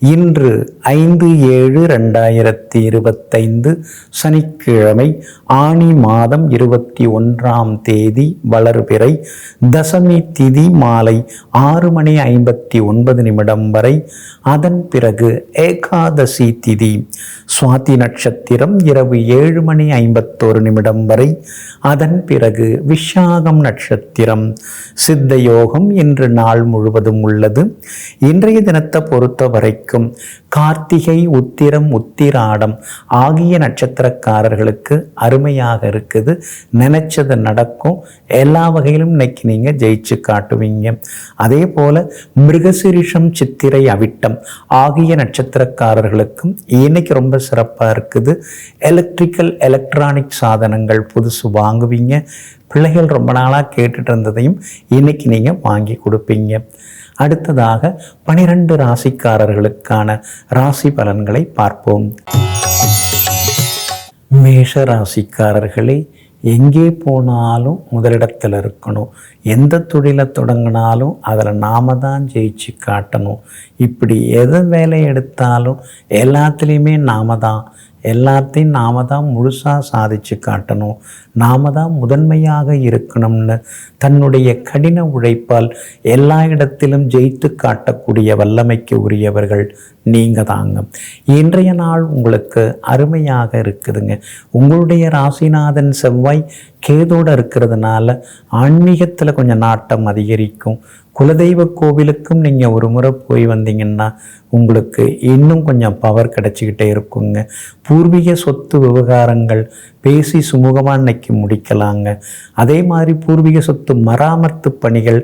இன்று ஐந்து ஏழு ரெண்டாயிரத்தி இருபத்தைந்து சனிக்கிழமை ஆணி மாதம் இருபத்தி ஒன்றாம் தேதி வளர்பிறை தசமி திதி மாலை ஆறு மணி ஐம்பத்தி ஒன்பது நிமிடம் வரை. அதன் பிறகு ஏகாதசி திதி. சுவாதி நட்சத்திரம் இரவு ஏழு மணி ஐம்பத்தோரு நிமிடம் வரை. அதன் பிறகு விஷாகம் நட்சத்திரம். சித்த யோகம் இன்று நாள் முழுவதும் உள்ளது. இன்றைய தினத்தை பொறுத்தவரை கிடைக்கும் கார்த்திகை உத்திரம் உத்திராடம் ஆகிய நட்சத்திரக்காரர்களுக்கு அருமையாக இருக்குது. நினைச்சது நடக்கும். எல்லா வகையிலும் இன்னைக்கு நீங்க ஜெயிச்சு காட்டுவீங்க. அதே போல மிருகசிரிஷம் சித்திரை அவிட்டம் ஆகிய நட்சத்திரக்காரர்களுக்கும் இன்னைக்கு ரொம்ப சிறப்பாக இருக்குது. எலக்ட்ரிக்கல் எலக்ட்ரானிக் சாதனங்கள் புதுசு வாங்குவீங்க. பிள்ளைகள் ரொம்ப நாளாக கேட்டுட்டு இருந்ததையும் இன்னைக்கு நீங்கள் வாங்கி கொடுப்பீங்க. அடுத்ததாக பனிரெண்டு ராசிக்காரர்களுக்கான ராசி பலன்களை பார்ப்போம். மேஷ ராசிக்காரர்களே எங்கே போனாலும் முதலிடத்தில் இருக்கணும். எந்த தொழிலை தொடங்கினாலும் அதில் நாம தான் ஜெயிச்சு காட்டணும். இப்படி எது வேலை எடுத்தாலும் எல்லாத்துலேயுமே நாம தான். எல்லாத்தையும் நாம தான் முழுசாக சாதிச்சு காட்டணும். நாம தான் முதன்மையாக இருக்கணும்னு தன்னுடைய கடின உழைப்பால் எல்லா இடத்திலும் ஜெயித்து காட்டக்கூடிய வல்லமைக்கு உரியவர்கள் நீங்கள் தாங்க. இன்றைய நாள் உங்களுக்கு அருமையாக இருக்குதுங்க. உங்களுடைய ராசிநாதன் செவ்வாய் கேதோடு இருக்கிறதுனால ஆன்மீகத்தில் கொஞ்சம் நாட்டம் அதிகரிக்கும். குலதெய்வ கோவிலுக்கும் நீங்கள் ஒரு முறை போய் வந்தீங்கன்னா உங்களுக்கு இன்னும் கொஞ்சம் பவர் கிடச்சிக்கிட்டே இருக்குங்க. பூர்வீக சொத்து விவகாரங்கள் பேசி சுமூகமாக இன்னைக்கு முடிக்கலாங்க. அதே மாதிரி பூர்வீக சொத்து மராமத்து பணிகள்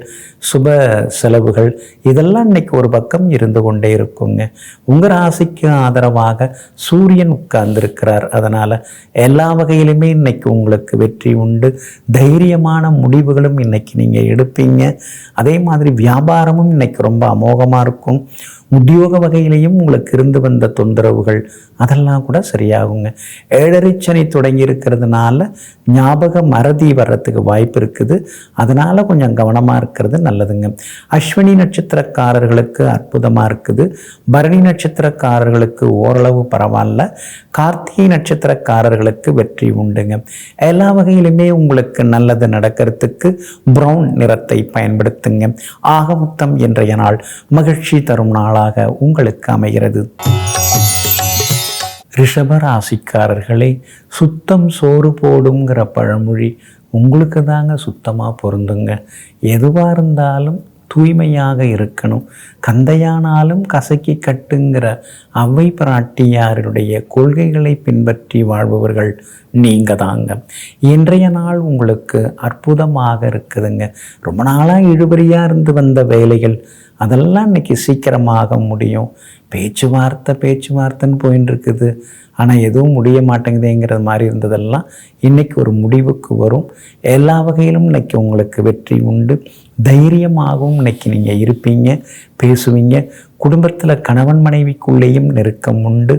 சுப செலவுகள் இதெல்லாம் இன்னைக்கு ஒரு பக்கம் இருந்து கொண்டே இருக்குங்க. உங்கள் ராசிக்கு ஆதரவாக சூரியன் உட்கார்ந்திருக்கிறார். அதனால் எல்லா வகையிலுமே இன்னைக்கு உங்களுக்கு வெற்றி உண்டு. தைரியமான முடிவுகளும் இன்னைக்கு நீங்கள் எடுப்பீங்க. அதே மாதிரி வியாபாரமும் இன்னைக்கு ரொம்ப அமோகமாக இருக்கும். உத்தியோக வகையிலையும் உங்களுக்கு இருந்து வந்த தொந்தரவுகள் அதெல்லாம் கூட சரியாகுங்க. ஏழரை சனி தொடங்கி இருக்கிறதுனால ஞாபக மறதி வர்றதுக்கு வாய்ப்பு இருக்குது. அதனால் கொஞ்சம் கவனமாக இருக்கிறது நல்லதுங்க. அஸ்வினி நட்சத்திரக்காரர்களுக்கு அற்புதமாக இருக்குது. பரணி நட்சத்திரக்காரர்களுக்கு ஓரளவு பரவாயில்ல. கார்த்திகை நட்சத்திரக்காரர்களுக்கு வெற்றி உண்டுங்க. எல்லா வகையிலுமே உங்களுக்கு நல்லது நடக்கிறதுக்கு ப்ரௌன் நிறத்தை பயன்படுத்துங்க. ஆகமுத்தம் இன்றைய நாள் மகிழ்ச்சி தரும் நாள் நாளாக உங்களுக்கு அமைகிறது. ரிஷபராசிக்காரர்களே சுத்தம் சோறு போடுங்கிற பழமொழி உங்களுக்கு தாங்க சுத்தமாக பொருந்துங்க. எதுவாக இருந்தாலும் தூய்மையாக இருக்கணும். கந்தையானாலும் கசக்கி கட்டுங்கிற அவ்வை பிராட்டியாருடைய கொள்கைகளை பின்பற்றி வாழ்பவர்கள் நீங்கள் தாங்க. இன்றைய நாள் உங்களுக்கு அற்புதமாக இருக்குதுங்க. ரொம்ப நாளாக இழுபறியாக இருந்து வந்த வேலைகள் அதெல்லாம் இன்னைக்கு சீக்கிரமாக முடியும். பேச்சுவார்த்தை பேச்சுவார்த்தைன்னு போயின்னு இருக்குது ஆனால் எதுவும் முடிய மாட்டேங்குதேங்கிற மாதிரி இருந்ததெல்லாம் இன்னைக்கு ஒரு முடிவுக்கு வரும். எல்லா வகையிலும் இன்றைக்கி உங்களுக்கு வெற்றி உண்டு. தைரியமாகவும் இன்னைக்கு நீங்கள் இருப்பீங்க. பேசுவீங்க. குடும்பத்தில் கணவன் மனைவிக்குள்ளேயும் நெருக்கம் உண்டு.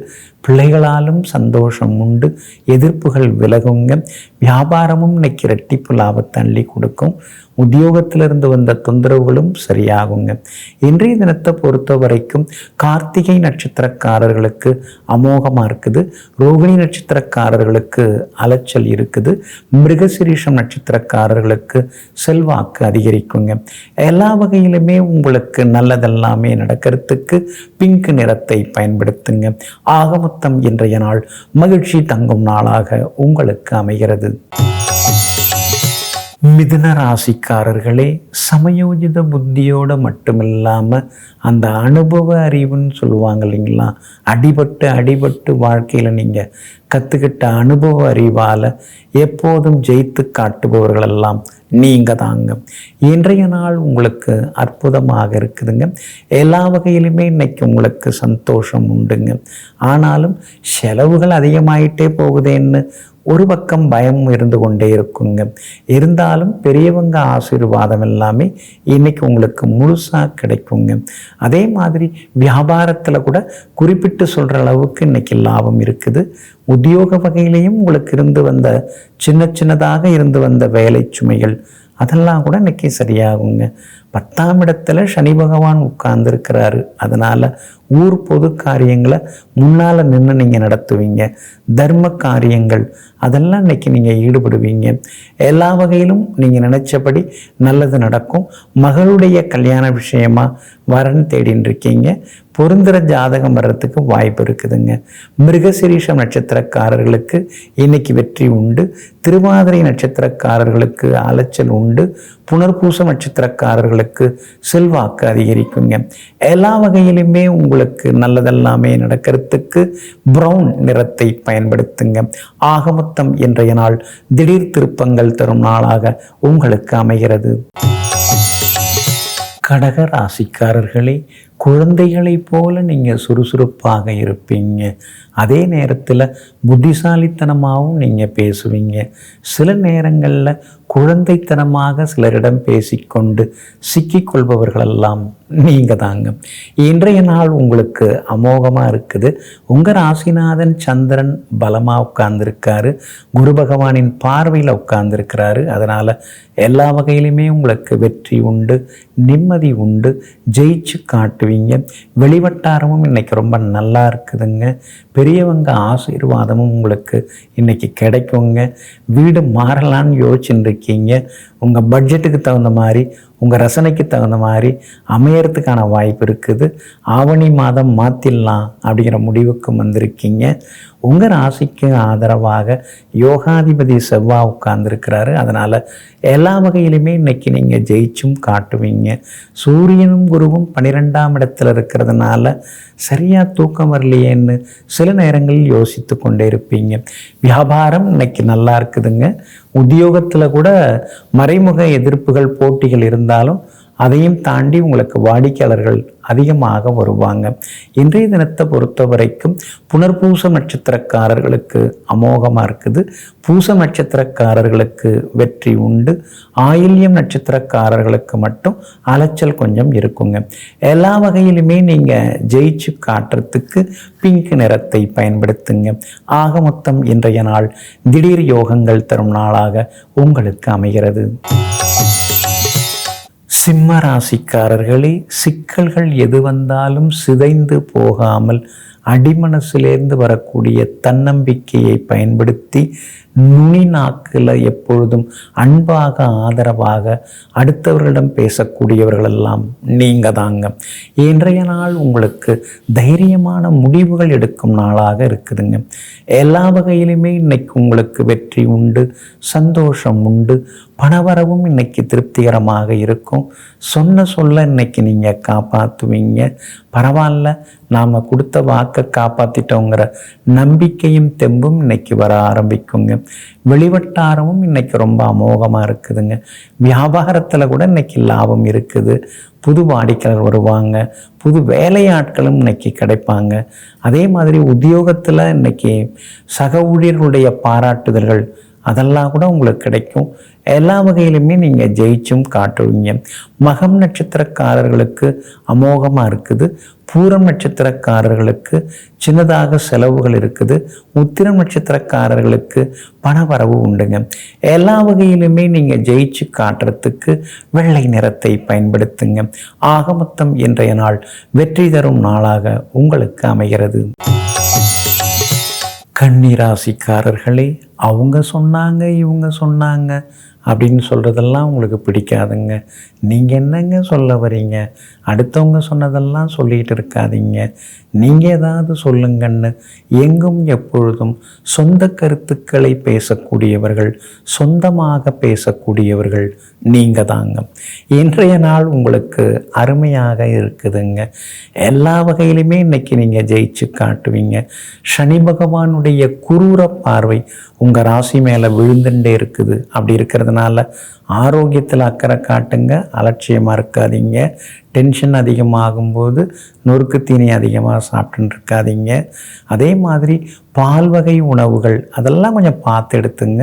பிள்ளைகளாலும் சந்தோஷம் உண்டு. எதிர்ப்புகள் விலகுங்க. வியாபாரமும் இன்னைக்கு ரெட்டிப்பு லாபத்தை அள்ளி கொடுக்கும். உத்தியோகத்திலிருந்து வந்த தொந்தரவுகளும் சரியாகுங்க. இன்றைய தினத்தை பொறுத்த வரைக்கும் கார்த்திகை நட்சத்திரக்காரர்களுக்கு அமோகமாக இருக்குது. ரோகிணி நட்சத்திரக்காரர்களுக்கு அலைச்சல் இருக்குது. மிருகசிரீஷம் நட்சத்திரக்காரர்களுக்கு செல்வாக்கு அதிகரிக்குங்க. எல்லா வகையிலுமே உங்களுக்கு நல்லது நல்லதெல்லாமே நடக்கிறதுக்கு பிங்க் நிறத்தை பயன்படுத்துங்க. ஆகமொத்தம் இன்றைய நாள் மகிழ்ச்சி தங்கும் நாளாக உங்களுக்கு அமைகிறது. மிதுன ராசிக்காரர்களே சமயோஜித புத்தியோட மட்டுமில்லாமல் அந்த அனுபவ அறிவுன்னு சொல்லுவாங்க இல்லைங்களா? அடிபட்டு அடிபட்டு வாழ்க்கையில் நீங்கள் கற்றுக்கிட்ட அனுபவ அறிவால் எப்போதும் ஜெயித்து காட்டுபவர்களெல்லாம் நீங்கள் தாங்க இன்றைய நாள் உங்களுக்கு அற்புதமாக இருக்குதுங்க. எல்லா வகையிலுமே இன்னைக்கு உங்களுக்கு சந்தோஷம் உண்டுங்க. ஆனாலும் செலவுகள் அதிகமாயிட்டே போகுதேன்னு ஒரு பக்கம் பயம் இருந்து கொண்டே இருக்குங்க. இருந்தாலும் பெரியவங்க ஆசீர்வாதம் எல்லாமே இன்னைக்கு உங்களுக்கு முழுசாக கிடைக்குங்க. அதே மாதிரி வியாபாரத்தில் கூட குறிப்பிட்டு சொல்கிற அளவுக்கு இன்றைக்கி லாபம் இருக்குது. உத்தியோக வகையிலையும் உங்களுக்கு இருந்து வந்த சின்ன சின்னதாக இருந்து வந்த வேலை சுமைகள் அதெல்லாம் கூட இன்னைக்கு சரியாகுங்க. பத்தாம் இடத்துல சனி பகவான் உட்கார்ந்துருக்கிறாரு. அதனால் ஊர் பொது காரியங்களை முன்னால் நின்று நீங்கள் நடத்துவீங்க. தர்ம காரியங்கள் அதெல்லாம் இன்னைக்கு நீங்கள் ஈடுபடுவீங்க. எல்லா வகையிலும் நீங்கள் நினச்சபடி நல்லது நடக்கும். மகளுடைய கல்யாண விஷயமா வரன் தேடின்னு இருக்கீங்க பொருந்துற ஜாதகம் வர்றதுக்கு வாய்ப்பு இருக்குதுங்க. மிருகசிரீஷம் நட்சத்திரக்காரர்களுக்கு இன்னைக்கு வெற்றி உண்டு. திருவாதிரை நட்சத்திரக்காரர்களுக்கு அலைச்சல் உண்டு. புனர்பூச நட்சத்திரக்காரர்களுக்கு செல்வாக்கு அதிகரிக்குங்க. எல்லா வகையிலுமே உங்கள் உங்களுக்கு நல்லதெல்லாமே நடக்கிறதுக்கு ப்ரௌன் நிறத்தை பயன்படுத்துங்க. ஆகமொத்தம் இன்றைய நாள் திடீர் திருப்பங்கள் தரும் நாளாக உங்களுக்கு அமைகிறது. கடக ராசிக்காரர்களே குழந்தைகளைப் போல நீங்கள் சுறுசுறுப்பாக இருப்பீங்க. அதே நேரத்தில் புத்திசாலித்தனமாகவும் நீங்கள் பேசுவீங்க. சில நேரங்களில் குழந்தைத்தனமாக சிலரிடம் பேசிக்கொண்டு சிக்கிக்கொள்பவர்களெல்லாம் நீங்கள் தாங்க இன்றைய நாள் உங்களுக்கு அமோகமாக இருக்குது. உங்கள் ராசிநாதன் சந்திரன் பலமாக உட்கார்ந்துருக்காரு. குரு பகவானின் பார்வையில் உட்கார்ந்துருக்கிறாரு. அதனால் எல்லா வகையிலுமே உங்களுக்கு வெற்றி உண்டு நிம்மதி உண்டு. ஜெயிச்சு காட்டுவீங்க. வெளிவட்டாரமும் இன்னைக்கு ரொம்ப நல்லா இருக்குதுங்க. பெரியவங்க ஆசீர்வாதமும் உங்களுக்கு இன்னைக்கு கிடைக்குங்க. வீடு மாறலான்னு யோசிச்சுட்டு இருக்கீங்க. உங்கள் பட்ஜெட்டுக்கு தகுந்த மாதிரி உங்கள் ரசனைக்கு தகுந்த மாதிரி அமையறதுக்கான வாய்ப்பு இருக்குது. ஆவணி மாதம் மாற்றிடலாம் அப்படிங்கிற முடிவுக்கு வந்திருக்கீங்க. உங்கள் ராசிக்கு ஆதரவாக யோகாதிபதி செவ்வாய் உட்கார்ந்துருக்கிறாரு. அதனால் எல்லா வகையிலுமே இன்றைக்கி நீங்கள் ஜெயிச்சும் காட்டுவீங்க. சூரியனும் குருவும் பன்னிரெண்டாம் இடத்துல இருக்கிறதுனால சரியாக தூக்கம் வரலையேன்னு சில நேரங்களில் யோசித்து கொண்டே இருப்பீங்க. வியாபாரம் இன்னைக்கு நல்லா இருக்குதுங்க. உத்தியோகத்தில் கூட மறைமுக எதிர்ப்புகள் போட்டிகள் இருந்தாலும் அதையும் தாண்டி உங்களுக்கு வாடிக்கையாளர்கள் அதிகமாக வருவாங்க. இன்றைய தினத்தை பொறுத்த வரைக்கும் புனர்பூச நட்சத்திரக்காரர்களுக்கு அமோகமாக இருக்குது. பூச நட்சத்திரக்காரர்களுக்கு வெற்றி உண்டு. ஆயில்யம் நட்சத்திரக்காரர்களுக்கு மட்டும் அலைச்சல் கொஞ்சம் இருக்குங்க. எல்லா வகையிலுமே நீங்கள் ஜெயிச்சு காட்டுறதுக்கு பிங்க் நிறத்தை பயன்படுத்துங்க. ஆக மொத்தம் இன்றைய நாள் திடீர் யோகங்கள் தரும் நாளாக உங்களுக்கு அமைகிறது. சிம்ம ராசிக்காரர்களே சிக்கல்கள் எது வந்தாலும் சிதைந்து போகாமல் அடிமனசிலேருந்து வரக்கூடிய தன்னம்பிக்கையை பயன்படுத்தி நுனி நாக்கில் எப்பொழுதும் அன்பாக ஆதரவாக அடுத்தவர்களிடம் பேசக்கூடியவர்களெல்லாம் நீங்கள் தாங்க இன்றைய நாள் உங்களுக்கு தைரியமான முடிவுகள் எடுக்கும் நாளாக இருக்குதுங்க. எல்லா வகையிலுமே இன்னைக்கு உங்களுக்கு வெற்றி உண்டு சந்தோஷம் உண்டு பணவரவும் இன்னைக்கு திருப்திகரமாக இருக்கும். சொன்ன சொல்ல இன்னைக்கு நீங்கள் காப்பாற்றுவீங்க பரவாயில்ல நாம் கொடுத்த வாக்கை காப்பாற்றிட்டோங்கிற நம்பிக்கையும் தெம்பும் இன்னைக்கு வர ஆரம்பிக்குங்க. வெளிவட்டாரமும் இன்னைக்கு ரொம்ப அமோகமாக இருக்குதுங்க. வியாபாரத்தில் கூட இன்னைக்கு லாபம் இருக்குது. புது வாடிக்கையாளர் வருவாங்க. புது வேலையாட்களும் இன்னைக்கு கிடைப்பாங்க. அதே மாதிரி உத்தியோகத்தில் இன்னைக்கு சக ஊழியர்களுடைய பாராட்டுதல்கள் அதெல்லாம் கூட உங்களுக்கு கிடைக்கும். எல்லா வகையிலுமே நீங்கள் ஜெயிச்சும் காட்டுவீங்க. மகம் நட்சத்திரக்காரர்களுக்கு அமோகமாக இருக்குது. பூரம் நட்சத்திரக்காரர்களுக்கு சின்னதாக செலவுகள் இருக்குது. உத்திரம் நட்சத்திரக்காரர்களுக்கு பணவரவு உண்டுங்க. எல்லா வகையிலுமே நீங்கள் ஜெயிச்சு காட்டுறதுக்கு வெள்ளை நிறத்தை பயன்படுத்துங்க. ஆகமொத்தம் இன்றைய நாள் வெற்றி தரும் நாளாக உங்களுக்கு அமைகிறது. கன்னிராசிக்காரர்களே அவங்க சொன்னாங்க இவங்க சொன்னாங்க அப்படின்னு சொல்கிறதெல்லாம் உங்களுக்கு பிடிக்காதுங்க. நீங்கள் என்னங்க சொல்ல வரீங்க? அடுத்தவங்க சொன்னதெல்லாம் சொல்லிகிட்டு இருக்காதீங்க. நீங்கள் ஏதாவது சொல்லுங்கன்னு எங்கும் எப்பொழுதும் சொந்த கருத்துக்களை பேசக்கூடியவர்கள் சொந்தமாக பேசக்கூடியவர்கள் நீங்கள் தாங்க இன்றைய நாள் உங்களுக்கு அருமையாக இருக்குதுங்க. எல்லா வகையிலுமே இன்னைக்கு நீங்கள் ஜெயிச்சு காட்டுவீங்க. சனி பகவானுடைய குரூர பார்வை உங்கள் ராசி மேலே விழுந்துட்டே இருக்குது. அப்படி இருக்கிறதுனால ஆரோக்கியத்தில் அக்கறை காட்டுங்க. அலட்சியமாக இருக்காதீங்க. டென்ஷன் அதிகமாகும்போது நொறுக்கு தீனி அதிகமாக சாப்பிட்டுன்னு இருக்காதீங்க அதே மாதிரி பால் வகை உணவுகள் அதெல்லாம் கொஞ்சம் பார்த்து எடுத்துங்க.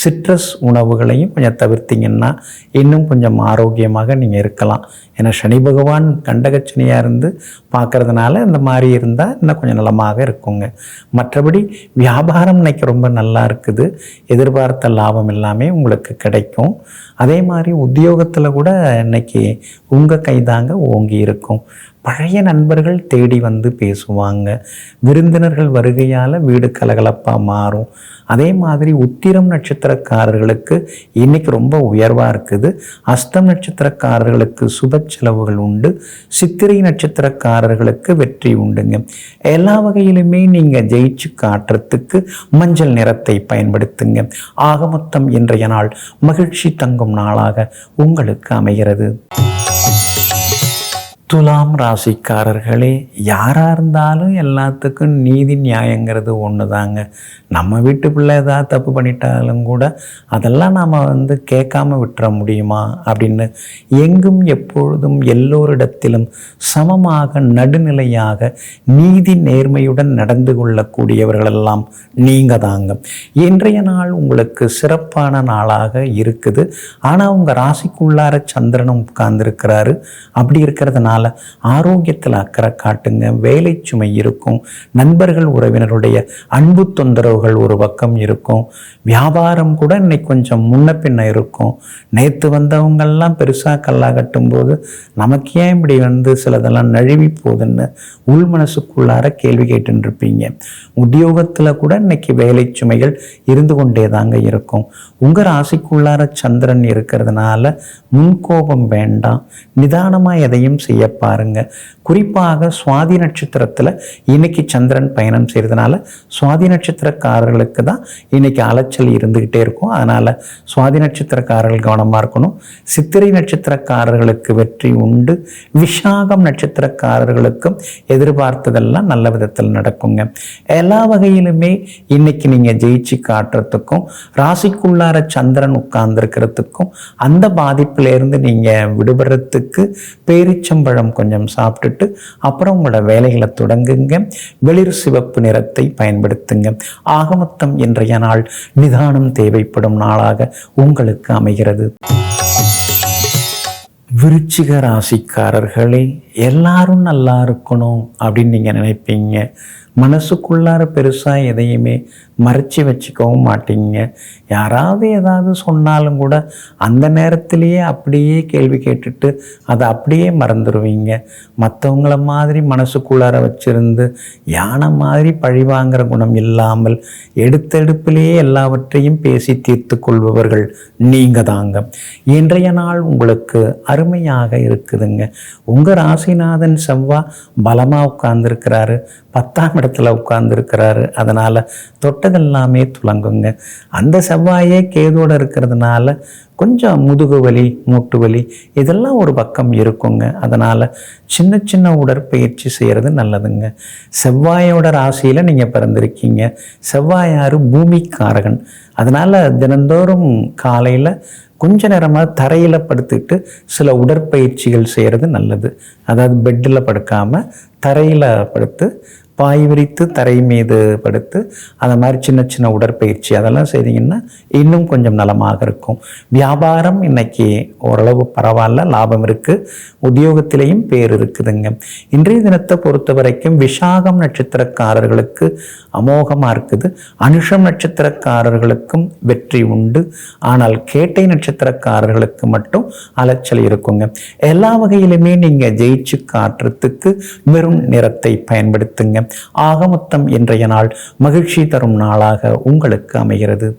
சிட்ரஸ் உணவுகளையும் கொஞ்சம் தவிர்த்திங்கன்னா இன்னும் கொஞ்சம் ஆரோக்கியமாக நீங்கள் இருக்கலாம். ஏன்னா சனி பகவான் கண்டகச்சனியாக இருந்து பார்க்கறதுனால இந்த மாதிரி இருந்தால் இன்னும் கொஞ்சம் நலமாக இருக்குங்க. மற்றபடி வியாபாரம் இன்னைக்கு ரொம்ப நல்லா இருக்குது. எதிர்பார்த்த லாபம் எல்லாமே உங்களுக்கு கிடைக்கும். அதே மாதிரி உத்தியோகத்தில் கூட இன்னைக்கு உங்கள் கைதாங்க ஓங்கி இருக்கும். பழைய நண்பர்கள் தேடி வந்து பேசுவாங்க. விருந்தினர்கள் வருகையால் வீடு கலகலப்பாக மாறும். அதே மாதிரி உத்திரம் நட்சத்திரக்காரர்களுக்கு இன்னைக்கு ரொம்ப உயர்வாக இருக்குது. அஸ்தம் நட்சத்திரக்காரர்களுக்கு சுப செலவுகள் உண்டு. சித்திரை நட்சத்திரக்காரர்களுக்கு வெற்றி உண்டுங்க. எல்லா வகையிலுமே நீங்கள் ஜெயிச்சு காட்டுறதுக்கு மஞ்சள் நிறத்தை பயன்படுத்துங்க. ஆக மொத்தம் இன்றைய நாள் மகிழ்ச்சி தங்கும் நாளாக உங்களுக்கு அமைகிறது. துலாம் ராசிக்காரர்களே யாராக இருந்தாலும் எல்லாத்துக்கும் நீதி நியாயங்கிறது ஒன்று தாங்க நம்ம வீட்டு பிள்ளை ஏதாவது தப்பு பண்ணிட்டாலும் கூட அதெல்லாம் நாம் வந்து கேட்காம விட்டுற முடியுமா அப்படின்னு எங்கும் எப்பொழுதும் எல்லோரிடத்திலும் சமமாக நடுநிலையாக நீதி நேர்மையுடன் நடந்து கொள்ளக்கூடியவர்களெல்லாம் நீங்கள் தாங்க இன்றைய நாள் உங்களுக்கு சிறப்பான நாளாக இருக்குது. ஆனால் உங்கள் ராசிக்குள்ளார சந்திரனும் உட்கார்ந்துருக்கிறாரு. அப்படி இருக்கிறதுனால ஆரோக்கியத்தில் அக்கறை காட்டுங்க வேலை சுமை இருக்கும் நண்பர்கள் உறவினருடைய அன்பு தொந்தரவுகள் ஒரு பக்கம் இருக்கும். வியாபாரம் கூட இன்னைக்கு கொஞ்சம் முன்ன பின்ன இருக்கும். நேற்று வந்தவங்கள்லாம் பெருசாக கல்லா கட்டும்போது நமக்கு ஏன் இப்படி வந்து சிலதெல்லாம் நழுவி போகுதுன்னு உள் மனசுக்குள்ளார கேள்வி கேட்டுன்னு இருப்பீங்க உத்தியோகத்தில் கூட இன்னைக்கு வேலை சுமைகள் இருந்து கொண்டே தாங்க இருக்கும். உங்கள் ராசிக்குள்ளார சந்திரன் இருக்கிறதுனால முன்கோபம் வேண்டாம். நிதானமாக எதையும் செய்ய பாருங்க. குறிப்பாக சுவாதி நட்சத்திரத்தில் இன்னைக்கு சந்திரன் பயணம் செய்கிறதுனால சுவாதி நட்சத்திரக்காரர்களுக்கு தான் இன்னைக்கு அலைச்சல் இருந்துக்கிட்டே இருக்கும். அதனால் சுவாதி நட்சத்திரக்காரர்கள் கவனமாக இருக்கணும். சித்திரை நட்சத்திரக்காரர்களுக்கு வெற்றி உண்டு. விஷாகம் நட்சத்திரக்காரர்களுக்கும் எதிர்பார்த்ததெல்லாம் நல்ல விதத்தில் நடக்குங்க. எல்லா வகையிலுமே இன்னைக்கு நீங்கள் ஜெயிச்சு காட்டுறதுக்கும் ராசிக்குள்ளார சந்திரன் உட்கார்ந்துருக்கிறதுக்கும் அந்த பாதிப்பிலேருந்து நீங்கள் விடுபடுறதுக்கு பேரிச்சம்பழம் கொஞ்சம் சாப்பிட்டுட்டு அப்புறம் உங்களோட வேலைகளை தொடங்குங்க. வெளிர் சிவப்பு நிறத்தை பயன்படுத்துங்க. ஆகமத்தம் இன்றைய நாள் நிதானம் தேவைப்படும் நாளாக உங்களுக்கு அமைகிறது. விருச்சிக ராசிக்காரர்களே எல்லாரும் நல்லா இருக்கணும் அப்படின்னு நீங்கள் நினைப்பீங்க. மனசுக்குள்ளார பெருசாக எதையுமே மறைச்சி வச்சுக்கவும் மாட்டீங்க. யாராவது ஏதாவது சொன்னாலும் கூட அந்த நேரத்திலேயே அப்படியே கேள்வி கேட்டுட்டு அதை அப்படியே மறந்துடுவீங்க மற்றவங்கள மாதிரி மனசுக்குள்ளார வச்சிருந்து யானை மாதிரி பழிவாங்கிற குணம் இல்லாமல் எடுத்தெடுப்பிலேயே எல்லாவற்றையும் பேசி தீர்த்து கொள்பவர்கள் நீங்கள் தாங்க. இன்றைய நாள் உங்களுக்கு அருமையாக இருக்குதுங்க. உங்கள் ராசிநாதன் செவ்வா பலமாக உட்கார்ந்துருக்கிறாரு பத்தாம் இடத்துல உட்கார்ந்துருக்கிறாரு. அதனால் தொட்டதெல்லாமே துலங்குங்க அந்த செவ்வாயே கேதோடு இருக்கிறதுனால கொஞ்சம் முதுகு வலி மூட்டு வலி இதெல்லாம் ஒரு பக்கம் இருக்குங்க. அதனால் சின்ன சின்ன உடற்பயிற்சி செய்கிறது நல்லதுங்க. செவ்வாயோட ராசியில் நீங்கள் பிறந்திருக்கீங்க. செவ்வாயாரு பூமிக்காரகன். அதனால் தினந்தோறும் காலையில் கொஞ்ச நேரமாக தரையில் படுத்துக்கிட்டு சில உடற்பயிற்சிகள் செய்கிறது நல்லது. அதாவது பெட்டில் படுக்காமல் தரையில் படுத்து பாய் விரித்து தரை மீது படுத்து அந்த மாதிரி சின்ன சின்ன உடற்பயிற்சி அதெல்லாம் செய்தீங்கன்னா இன்னும் கொஞ்சம் நலமாக இருக்கும். வியாபாரம் இன்னைக்கு ஓரளவு பரவாயில்ல லாபம் இருக்குது உத்தியோகத்திலையும் பேர் இருக்குதுங்க. இன்றைய தினத்தை பொறுத்த வரைக்கும் விஷாகம் நட்சத்திரக்காரர்களுக்கு அமோகமாக இருக்குது. அனுஷம் நட்சத்திரக்காரர்களுக்கும் வெற்றி உண்டு. ஆனால் கேட்டை நட்சத்திரக்காரர்களுக்கு மட்டும் அலைச்சல் இருக்குங்க. எல்லா வகையிலுமே நீங்கள் ஜெயிச்சு காட்டுறதுக்கு வெறும் நிறத்தை பயன்படுத்துங்க. ஆகமொத்தம் இன்றைய நாள் மகிழ்ச்சி தரும் நாளாக உங்களுக்கு அமைகிறது.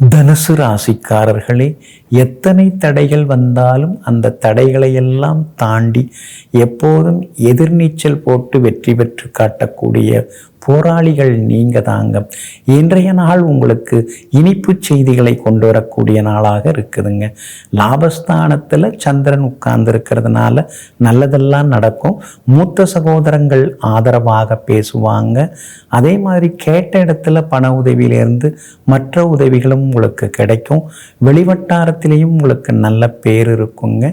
தனுசு ராசிக்காரர்களே எத்தனை தடைகள் வந்தாலும் அந்த தடைகளை எல்லாம் தாண்டி எப்போதும் எதிர்நீச்சல் போட்டு வெற்றி பெற்று காட்டக்கூடிய போராளிகள் நீங்க தாங்க. இன்றைய நாள் உங்களுக்கு இனிப்பு செய்திகளை கொண்டு வரக்கூடிய நாளாக இருக்குதுங்க. லாபஸ்தானத்தில் சந்திரன் உட்கார்ந்து இருக்கிறதுனால நல்லதெல்லாம் நடக்கும். மூத்த சகோதரங்கள் ஆதரவாக பேசுவாங்க. அதே மாதிரி கேட்ட இடத்துல பண உதவியிலேருந்து மற்ற உதவிகளும் உங்களுக்கு கிடைக்கும். வெளிவட்டாரத்திலையும் உங்களுக்கு நல்ல பேர் இருக்குங்க.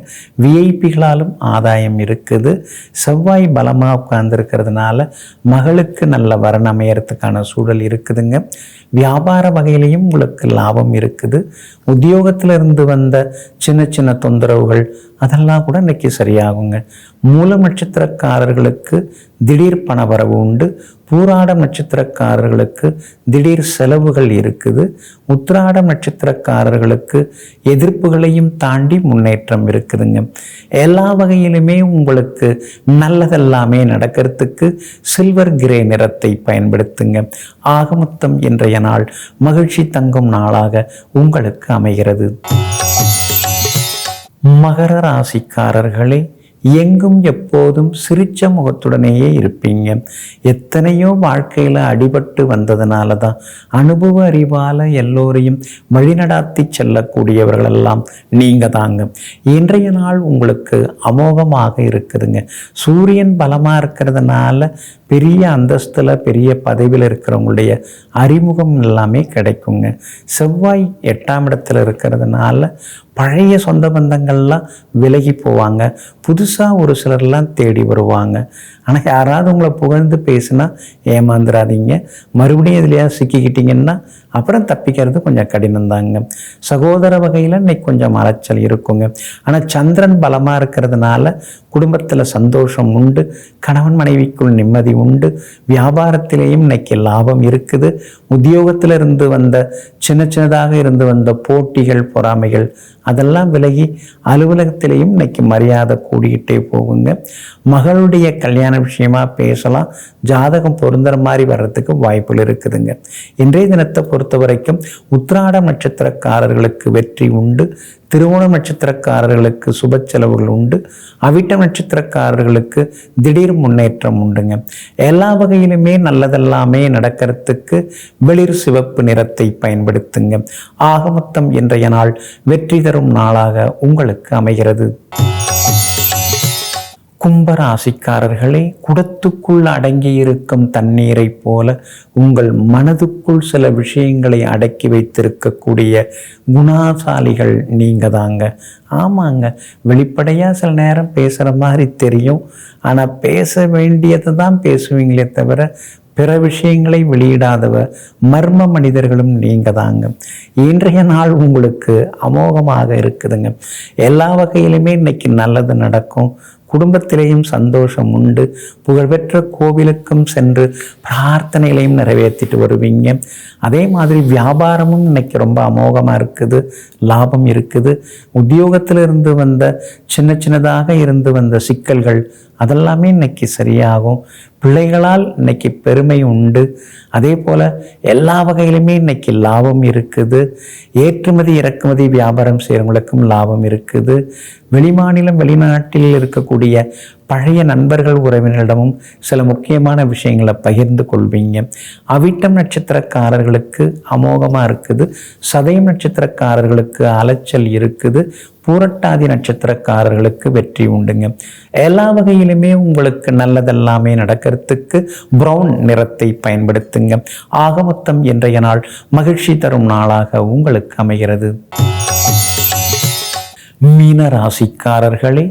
விஐபிகளாலும் ஆதாயம் இருக்குது. செவ்வாய் பலமாக உட்கார்ந்துருக்கிறதுனால மகளுக்கு நல்ல வரன் அமையறதுக்கான சூழல் இருக்குதுங்க. வியாபார வகையிலையும் உங்களுக்கு லாபம் இருக்குது. உத்தியோகத்திலிருந்து வந்த சின்ன சின்ன தொந்தரவுகள் அதெல்லாம் கூட இன்னைக்கு சரியாகுங்க. மூல நட்சத்திரக்காரர்களுக்கு திடீர் பணவரவு உண்டு. பூராடம் நட்சத்திரக்காரர்களுக்கு திடீர் செலவுகள் இருக்குது. உத்திராடம் நட்சத்திரக்காரர்களுக்கு எதிர்ப்புகளையும் தாண்டி முன்னேற்றம் இருக்குதுங்க. எல்லா வகையிலுமே உங்களுக்கு நல்லதெல்லாமே நடக்கிறதுக்கு சில்வர் கிரே நிறத்தை பயன்படுத்துங்க. ஆகமொத்தம் இன்றைய நாள் மகிழ்ச்சி தங்கும் நாளாக உங்களுக்கு அமைகிறது. மகர ராசிக்காரர்களே எங்கும் எப்போதும் சிரிச்ச முகத்துடனேயே இருப்பீங்க. எத்தனையோ வாழ்க்கையில் அடிபட்டு வந்ததுனால தான் அனுபவ அறிவால் எல்லோரையும் வழிநடாத்தி செல்லக்கூடியவர்களெல்லாம் நீங்கள் தாங்க. இன்றைய நாள் உங்களுக்கு அமோகமாக இருக்குதுங்க. சூரியன் பலமாக இருக்கிறதுனால பெரிய அந்தஸ்தில் பெரிய பதவியில் இருக்கிறவங்களுடைய அறிமுகம் எல்லாமே கிடைக்குங்க. செவ்வாய் எட்டாம் இடத்துல இருக்கிறதுனால பழைய சொந்த பந்தங்கள்லாம் விலகி போவாங்க. புதுசு புதுசாக ஒரு சிலர்லாம் தேடி வருவாங்க. ஆனால் யாராவது உங்களை புகழ்ந்து பேசுனா ஏமாந்துடாதீங்க மறுபடியும் எதுலையா சிக்கிக்கிட்டீங்கன்னா அப்புறம் தப்பிக்கிறது கொஞ்சம் கடினம் தாங்க சகோதர வகையில் இன்னைக்கு கொஞ்சம் அலைச்சல் இருக்குங்க. ஆனால் சந்திரன் பலமாக இருக்கிறதுனால குடும்பத்தில் சந்தோஷம் உண்டு கணவன் மனைவிக்குள் நிம்மதி உண்டு வியாபாரத்திலேயும் இன்னைக்கு லாபம் இருக்குது. உத்தியோகத்தில் இருந்து வந்த சின்ன சின்னதாக இருந்து வந்த போட்டிகள் பொறாமைகள் அதெல்லாம் விலகி அலுவலகத்திலேயும் இன்னைக்கு மரியாதை கூடிக்கிட்டே போகுங்க. மகளுடைய கல்யாண விஷயமா பேசலாம் ஜாதகம் பொருந்துற மாதிரி வர்றதுக்கு வாய்ப்புகள் இருக்குதுங்க. இன்றைய தினத்தை பொறுத்த வரைக்கும் உத்திராடம் நட்சத்திரக்காரர்களுக்கு வெற்றி உண்டு திருவோணம் நட்சத்திரக்காரர்களுக்கு சுப செலவுகள் உண்டு அவிட்ட நட்சத்திரக்காரர்களுக்கு திடீர் முன்னேற்றம் உண்டுங்க. எல்லா வகையிலுமே நல்லதெல்லாமே நடக்கிறதுக்கு வெளிர் சிவப்பு நிறத்தை பயன்படுத்துங்க. ஆக மொத்தம் இன்றைய நாள் வெற்றி தரும் நாளாக உங்களுக்கு அமைகிறது. கும்பராசிக்காரர்களே குடத்துக்குள் அடங்கியிருக்கும் தண்ணீரைப் போல உங்கள் மனதுக்குள் சில விஷயங்களை அடக்கி வைத்திருக்கக்கூடிய குணாசாலிகள் நீங்க தாங்க ஆமாங்க வெளிப்படையாக சில நேரம் பேசுகிற மாதிரி தெரியும். ஆனால் பேச வேண்டியதை தான் பேசுவீங்களே தவிர பிற விஷயங்களை வெளியிடாதவ மர்ம மனிதர்களும் நீங்க தாங்க இன்றைய நாள் உங்களுக்கு அமோகமாக இருக்குதுங்க. எல்லா வகையிலுமே இன்னைக்கு நல்லது நடக்கும். குடும்பத்திலேயும் சந்தோஷம் உண்டு. புகழ்பெற்ற கோவிலுக்கும் சென்று பிரார்த்தனைகளையும் நிறைவேற்றிட்டு வருவீங்க. அதே மாதிரி வியாபாரமும் இன்னைக்கு ரொம்ப அமோகமாக இருக்குது. லாபம் இருக்குது. உத்தியோகத்திலிருந்து வந்த சின்ன சின்னதாக இருந்து வந்த சிக்கல்கள் அதெல்லாமே இன்னைக்கு சரியாகும். பிள்ளைகளால் இன்னைக்கு பெருமை உண்டு. அதே போல் எல்லா வகையிலுமே இன்னைக்கு லாபம் இருக்குது. ஏற்றுமதி இறக்குமதி வியாபாரம் செய்கிறவங்களுக்கும் லாபம் இருக்குது. வெளிமாநிலம் வெளிநாட்டில் இருக்கக்கூடிய பழைய நண்பர்கள் உறவினரிடமும் சில முக்கியமான விஷயங்களை பகிர்ந்து கொள்வீங்க. அவிட்டம் நட்சத்திரக்காரர்களுக்கு அமோகமாக இருக்குது. சதயம் நட்சத்திரக்காரர்களுக்கு அலைச்சல் இருக்குது. பூரட்டாதி நட்சத்திரக்காரர்களுக்கு வெற்றி உண்டுங்க. எல்லா வகையிலுமே உங்களுக்கு நல்லதெல்லாமே நடக்கிறதுக்கு ப்ரௌன் நிறத்தை பயன்படுத்துங்க. ஆகமொத்தம் இன்றைய நாள் மகிழ்ச்சி தரும் நாளாக உங்களுக்கு அமைகிறது. மீன ராசிக்காரர்களே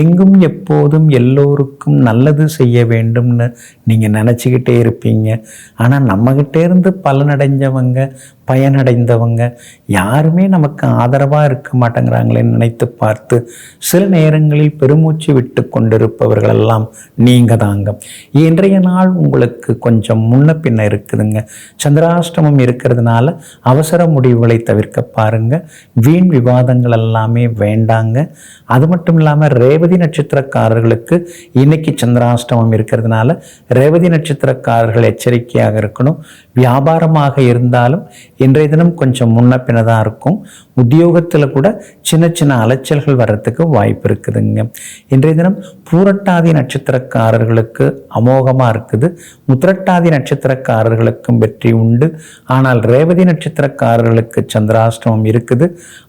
எங்கும் எப்போதும் எல்லோருக்கும் நல்லது செய்ய வேண்டும்னு நீங்கள் நினச்சிக்கிட்டே இருப்பீங்க. ஆனால் நம்மகிட்ட இருந்து பலனடைஞ்சவங்க பயனடைந்தவங்க யாருமே நமக்கு ஆதரவாக இருக்க மாட்டேங்கிறாங்களேன்னு நினைத்து பார்த்து சில நேரங்களில் பெருமூச்சு விட்டு கொண்டிருப்பவர்களெல்லாம் நீங்கள் தாங்க. இன்றைய நாள் உங்களுக்கு கொஞ்சம் முன்ன பின்ன இருக்குதுங்க. சந்திராஷ்டமம் இருக்கிறதுனால அவசர முடிவுகளை தவிர்க்க பாருங்க. வீண் விவாதங்கள் எல்லாமே வேண்டாங்க. அது மட்டும் இல்லாமல் ரேவதி நட்சத்திரக்காரர்களுக்கு இன்னைக்கு சந்திராஷ்டமம் இருக்கிறதுனால ரேவதி நட்சத்திரக்காரர்கள் எச்சரிக்கையாக இருக்கணும். வியாபாரமாக இருந்தாலும் இன்றைய தினம் கொஞ்சம் முன்ன பின்ன தான் இருக்கும். உத்தியோகத்தில் கூட சின்ன சின்ன அலைச்சல்கள் வர்றதுக்கு வாய்ப்பு இருக்குதுங்க. இன்றைய தினம் பூரட்டாதி நட்சத்திரக்காரர்களுக்கு அமோகமாக இருக்குது. முத்திரட்டாதி நட்சத்திரக்காரர்களுக்கும் வெற்றி உண்டு. ஆனால் ரேவதி நட்சத்திரக்காரர்களுக்கு சந்திராஷ்டமம் இருக்குது.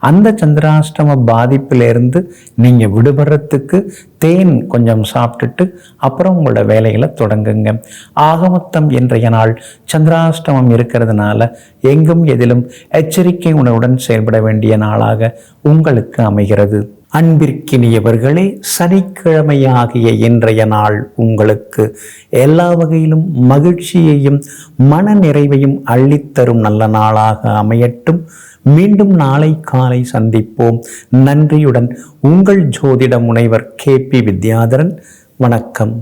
அந்த சந்திராஷ்டம பாதிப்பிலிருந்து நீங்கள் விடுபடுறதுக்கு தேன் கொஞ்சம் சாப்பிட்டுட்டு அப்புறம் உங்களோட வேலைகளை தொடங்குங்க. ஆகமொத்தம் இன்றைய நாள் சந்திராஷ்டமம் இருக்கிறதுனால எங்கும் எதிலும் எச்சரிக்கை உணவுடன் செயல்பட வேண்டிய நாளாக உங்களுக்கு அமைகிறது. அன்பிற்கினியவர்களே சனிக்கிழமையாகிய இன்றைய நாள் உங்களுக்கு எல்லா வகையிலும் மகிழ்ச்சியையும் மன நிறைவையும் அள்ளித்தரும் நல்ல நாளாக அமையட்டும். மீண்டும் நாளை காலை சந்திப்போம். நன்றியுடன் உங்கள் ஜோதிட முனைவர் கே பி வித்யாதரன். வணக்கம்.